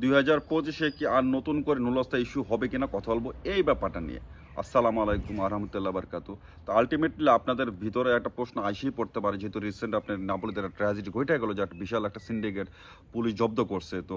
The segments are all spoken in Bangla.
দুই হাজার পঁচিশে কি আর নতুন করে নুলস্তা ইস্যু হবে কিনা কথা বলব এই ব্যাপারটা নিয়ে। আসসালামু আলাইকুম আহমতুল্লাহ বারকাতু তো আলটিমেটলি আপনাদের ভিতরে একটা প্রশ্ন আসেই পড়তে পারে, যেহেতু রিসেন্ট আপনার নাপলিতে একটা ট্র্যাজেডি ঘটে গেলো, যে একটা বিশাল একটা সিন্ডিকেট পুলিশ জব্দ করছে। তো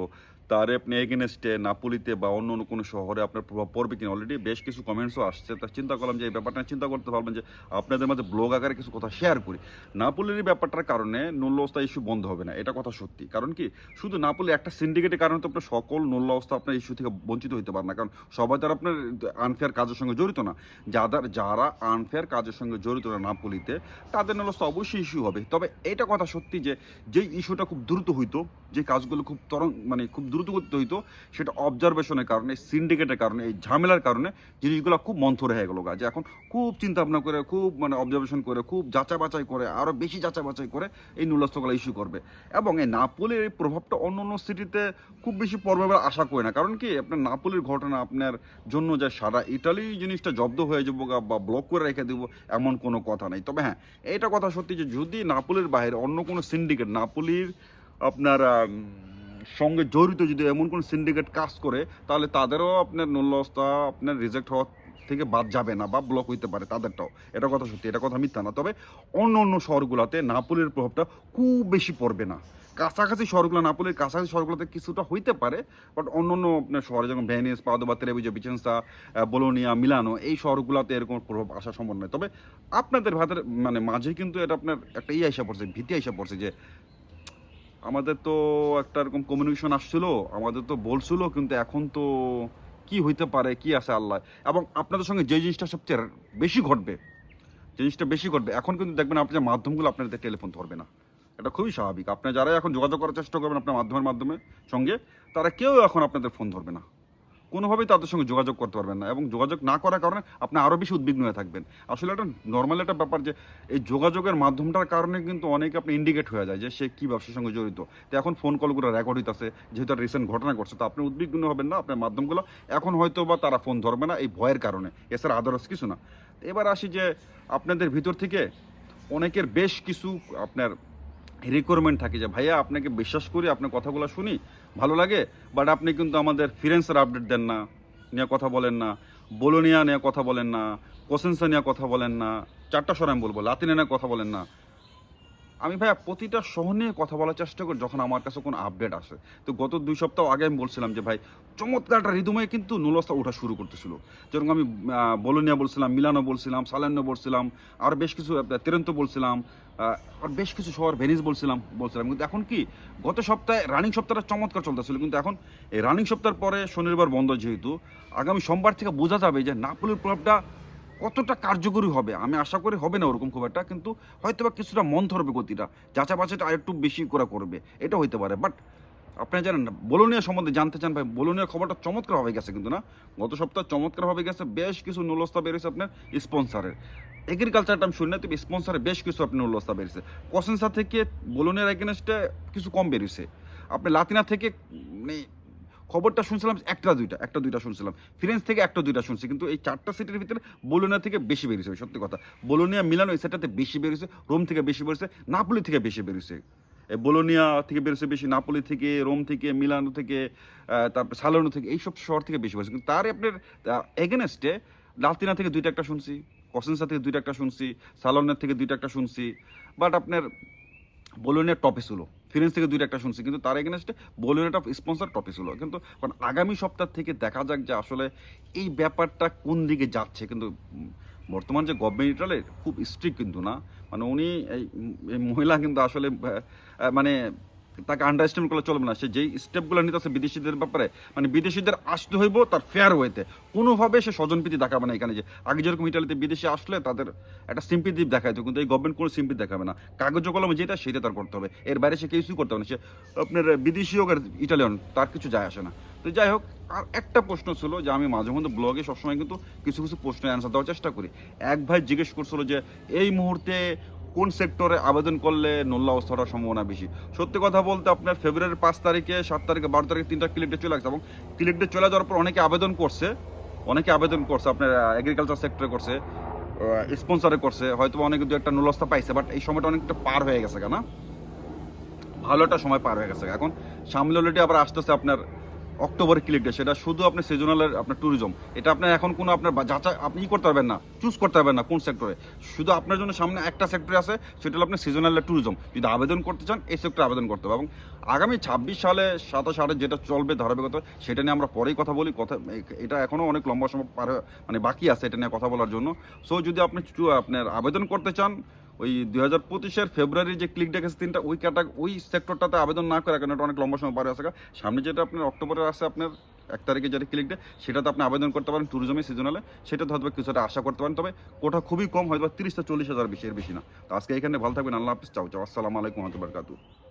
তার আপনি এগেনস্টে নাপুলিতে বা অন্য অন্য কোনো শহরে আপনার প্রভাব পড়বে কিনা? অলরেডি বেশ কিছু কমেন্টসও আসছে। তা চিন্তা করলাম যে এই ব্যাপারটা চিন্তা করতে পারবেন যে আপনাদের মাঝে ব্লগ আকারে কিছু কথা শেয়ার করি। নাপুলির ব্যাপারটার কারণে নুল্লস্তা ইস্যু বন্ধ হবে না, এটা কথা সত্যি। কারণ কি? শুধু নাপুলি, একটা সিন্ডিকেটের কারণে তো আপনার সকল নুল্লস্তা আপনার ইস্যু থেকে বঞ্চিত হতে পারে না। কারণ সবাই তার আপনার আনফেয়ার কাজের সঙ্গে জড়িত না। যাদের, যারা আনফেয়ার কাজের সঙ্গে জড়িত না নাপুলিতে তাদের নুল্লস্তা অবশ্যই ইস্যু হবে। তবে এটা কথা সত্যি যে যেই ইস্যুটা খুব দ্রুত হইতো, যে কাজগুলো খুব তরং মানে খুব দ্রুত করতে হইতো, সেটা অবজারভেশনের কারণে সিন্ডিকেটের কারণে, এই ঝামেলার কারণে জিনিসগুলো খুব মন্থর হয়ে গেলো যে এখন খুব চিন্তা ভাবনা করে, খুব মানে অবজারভেশন করে, খুব যাচাই বাছাই করে আরও বেশি যাচাই বাছাই করে এই নুলস্তগুলো ইস্যু করবে। এবং এই নাপোলের এই প্রভাবটা অন্য অন্য সিটিতে খুব বেশি বলে আশা করে না। কারণ কি, আপনার নাপোলের ঘটনা, আপনার জন্য যে সারা ইটালি জিনিসটা জব্দ হয়ে যাব বা ব্লক করে রেখে দেবো, এমন কোনো কথা নেই। তবে হ্যাঁ এটা কথা সত্যি যে যদি নাপুলের বাইরে অন্য কোনো সিন্ডিকেট নাপোলির আপনার সঙ্গে জড়িত যদি এমন কোনো সিন্ডিকেট কাজ করে, তাহলে তাদেরও আপনার নুল্লস্তা আপনার রিজেক্ট হওয়া থেকে বাদ যাবে না বা ব্লক হইতে পারে তাদেরটাও। এটা কথা সত্যি, এটা কথা মিথ্যা না। তবে অন্য অন্য শহরগুলোতে নাপোলের প্রভাবটা খুব বেশি পড়বে না। কাছাকাছি শহরগুলো, নাপোলের কাছাকাছি শহরগুলোতে কিছুটা হইতে পারে বাট অন্য অন্য আপনার শহরে যেমন ভেনিস পাদোবা তেলেবিজো বিচেন্সা বোলোনিয়া, মিলানো, এই শহরগুলোতে এরকম প্রভাব আসা সম্ভব নয় তবে আপনাদের ভাতের মানে মাঝে কিন্তু এটা আপনার একটা ইয়ে আইসা পড়ছে, ভীতি আইসা পড়ছে যে আমাদের তো একটা এরকম কমিউনিকেশন আসছিল, আমাদের তো বলছিল, কিন্তু এখন তো কি হইতে পারে, কি আছে আল্লাহ এবং আপনাদের সঙ্গে যে জিনিসটা সবচেয়ে বেশি ঘটবে জিনিসটা বেশি ঘটবে, এখন কিন্তু দেখবেন আপনার মাধ্যমগুলো আপনাদের টেলিফোন ধরবে না। এটা খুবই স্বাভাবিক। আপনি যারাই এখন যোগাযোগ করার চেষ্টা করবেন আপনার মাধ্যমের মাধ্যমে সঙ্গে, তারা কেউ এখন আপনাদের ফোন ধরবে না। কোনোভাবেই তাদের সঙ্গে যোগাযোগ করতে পারবেন না এবং যোগাযোগ না করার কারণে আপনি আরও বেশি উদ্বিগ্ন হয়ে থাকবেন। আসলে একটা নর্মাল একটা ব্যাপার যে, এই যোগাযোগের মাধ্যমটার কারণে কিন্তু অনেকে আপনি ইন্ডিকেট হয়ে যায় যে, সে কী ব্যবসার সঙ্গে জড়িত। তো এখন ফোন কলগুলো রেকর্ড হইতেছে, যেহেতু রিসেন্ট ঘটনা ঘটছে, তো আপনি উদ্বিগ্ন হবেন না, আপনার মাধ্যমগুলো এখন হয়তো বা তারা ফোন ধরবে না এই ভয়ের কারণে। এছাড়া আদার্স কিছু না। এবার আসি যে, আপনাদের ভিতর থেকে অনেকের বেশ কিছু আপনার রিকোয়ারমেন্ট থাকে যে, ভাইয়া, আপনাকে বিশ্বাস করি, আপনার কথাগুলো শুনি ভালো লাগে বাট আপনি কিন্তু আমাদের ফিরেন্সের আপডেট দেন না, নিয়ে কথা বলেন না বোলোনিয়া নিয়ে কথা বলেন না কোসেন্সা নিয়ে কথা বলেন না, চারটা সরাম বলব লাতিনে নিয়ে কথা বলেন না আমি ভাইয়া প্রতিটা শহর নিয়ে কথা বলার চেষ্টা করি যখন আমার কাছে কোনো আপডেট আসে। তো গত দুই সপ্তাহ আগে আমি বলছিলাম যে, ভাই, চমৎকার একটা ঋতুময় কিন্তু নুলস্তা ওঠা শুরু করতেছিল। যেরকম আমি বোলোনিয়া বলছিলাম, মিলানো বলছিলাম সালান্ন বলছিলাম, আর বেশ কিছু তেরেন্ত বলছিলাম আর বেশ কিছু শহর ভেনিস বলছিলাম বলছিলাম। কিন্তু এখন কি, গত সপ্তাহে রানিং সপ্তাহটা চমৎকার চলতেছিল। কিন্তু এখন এই রানিং সপ্তাহের পরে শনিবার বন্ধ যেহেতু, আগামী সোমবার থেকে বোঝা যাবে যে নাপোলের প্রভাবটা কতটা কার্যকরী হবে? আমি আশা করি হবে না ওরকম খুব একটা, কিন্তু হয়তো বা কিছুটা মন ধরবে গতিটা। যাচা আরেকটু বেশি করে করবে। এটা হইতে পারে। বাট আপনারা জানেন না, বোলোনিয়া সম্বন্ধে জানতে চান ভাই বোলোনিয়ার খবরটা চমৎকার হবে গেছে কিন্তু না? গত সপ্তাহ চমৎকার হবে গেছে, বেশ কিছু নুলস্তা বেরিয়েছে আপনার স্পন্সারের। এগ্রিকালচারটা আমি শুনি না তবে স্পন্সারে বেশ কিছু আপনি নুলস্তা বেরিয়েছে কসেন্সা থেকে বোলোনিয়ার এগেনস্টে কিছু কম বেরিয়েছে আপনি লাতিনা থেকে মানে খবরটা শুনছিলাম একটা দুইটা একটা দুইটা শুনছিলাম। ফিরেন্স থেকে একটা দুইটা শুনছি, কিন্তু এই চারটা সিটির ভিতরে বোলোনিয়া থেকে বেশি বেরিয়েছে সত্যি কথা। বোলোনিয়া মিলানো এই সেটাতে বেশি বেরিয়েছে, রোম থেকে বেশি বেরিয়েছে, নাপোলি থেকে বেশি বেরিয়েছে। বোলোনিয়া থেকে বেরিয়েছে বেশি, নাপোলি থেকে, রোম থেকে, মিলানো থেকে তারপর সালানো থেকে, এইসব শহর থেকে বেশি বেরিয়েছে। কিন্তু তার আপনার এগেনস্টে লাতিনা থেকে দুইটা একটা শুনছি, কসেন্সা থেকে দুইটা একটা শুনছি সালনের থেকে দুইটা একটা শুনছি বাট আপনার বোলোনিয়ার টপে ছিল ফিরেন্স থেকে দুইটা একটা শুনছি, কিন্তু তার এগেনস্টে বলিউডের স্পন্সার টপিক ছিল। কিন্তু কারণ আগামী সপ্তাহ থেকে দেখা যাক যে আসলে এই ব্যাপারটা কোন দিকে যাচ্ছে। কিন্তু বর্তমান যে গভর্নমেন্ট খুব স্ট্রিক্ট কিন্তু না। মানে উনি এই মহিলা কিন্তু আসলে মানে তাকে আন্ডারস্ট্যান্ড করলে চলবে না। সে যেই স্টেপগুলো নিতে নিতেছে বিদেশিদের ব্যাপারে মানে বিদেশিদের আসতে হইব, তার ফেয়ার ওয়েতে কোনোভাবে সে স্বজনপ্রীতি দেখাবে না এখানে যে, আগে যেরকম ইটালিতে বিদেশে আসলে তাদের একটা সিম্পিতি দেখাইতো, কিন্তু এই গভর্নমেন্ট কোনো সিম্পিতি দেখাবে না। কাগজ কলমে যেটা, সেটা তার করতে হবে। এর বাইরে সে কিছুই করতে হবে না। সে আপনার বিদেশি হোক আর ইটালিয়ান, তার কিছু যায় আসে না। তো যাই হোক, আর একটা প্রশ্ন ছিল যে, আমি মাঝে মধ্যে ব্লগে সবসময় কিন্তু কিছু কিছু প্রশ্নের অ্যান্সার দেওয়ার চেষ্টা করি। এক ভাই জিজ্ঞেস করছিল যে, এই মুহূর্তে কোন সেক্টরে আবেদন করলে নোল্লা হওয়ার সম্ভাবনা বেশি? সত্যি কথা বলতে আপনার ফেব্রুয়ারির পাঁচ তারিখে, সাত তারিখে, বারো তারিখে তিনটা ক্লিক ডে চলে আসছে এবং ক্লিক ডে চলে যাওয়ার পর অনেকে আবেদন করছে, অনেকে আবেদন করছে, আপনার এগ্রিকালচার সেক্টরে করছে স্পন্সারে করছে হয়তো অনেক দু একটা নুলস্তা পাইছে বাট এই সময়টা অনেকটা পার হয়ে গেছে কেন ভালো একটা সময় পার হয়ে গেছে এখন সামনে অলরেডি আবার আসতেছে আপনার অক্টোবরের ক্লিকটা সেটা শুধু আপনার সিজনাল আপনার ট্যুরিজম এটা আপনার এখন কোনো আপনার যাচাই আপনি করতে পারবেন না চুজ করতে পারবেন না কোন সেক্টরে শুধু আপনার জন্য সামনে একটা সেক্টরে আছে, সেটা হলো আপনার সিজনাল ট্যুরিজম যদি আবেদন করতে চান, এই সেক্টরে আবেদন করতে হবে। এবং আগামী ছাব্বিশ সালে সাতাশ সালে যেটা চলবে ধারাবাহিকতা, সেটা নিয়ে আমরা পরেই কথা বলি। কথা এটা এখনও অনেক লম্বা সময় পার মানে বাকি আছে এটা নিয়ে কথা বলার জন্য। সো যদি আপনি আপনার আবেদন করতে চান ওই দুই হাজার পঁচিশের ফেব্রুয়ারি যে ক্লিক ডেকেছে তিনটা, ওই ক্যাটা ওই সেক্টরটাতে আবেদন না করে কারণ এটা অনেক লম্বা সময় পারে আসে সামনে যেটা আপনার অক্টোবরে আসে আপনার এক তারিখে যেটা ক্লিক ডে সেটাতে আপনি আবেদন করতে পারেন ট্যুরিজমে সিজনালে সেটাতে হয়তো কিছুটা আশা করতে পারেন, তবে কোটা খুবই কম হয়তো তিরিশ থেকে চল্লিশ হাজার বেশি এর বেশি না। তো আজকে এখানে ভালো থাকবেন, আল্লাহ হাফিজ, চাও চাও। আসসালামু আলাইকুম, রহমতুল্লাহ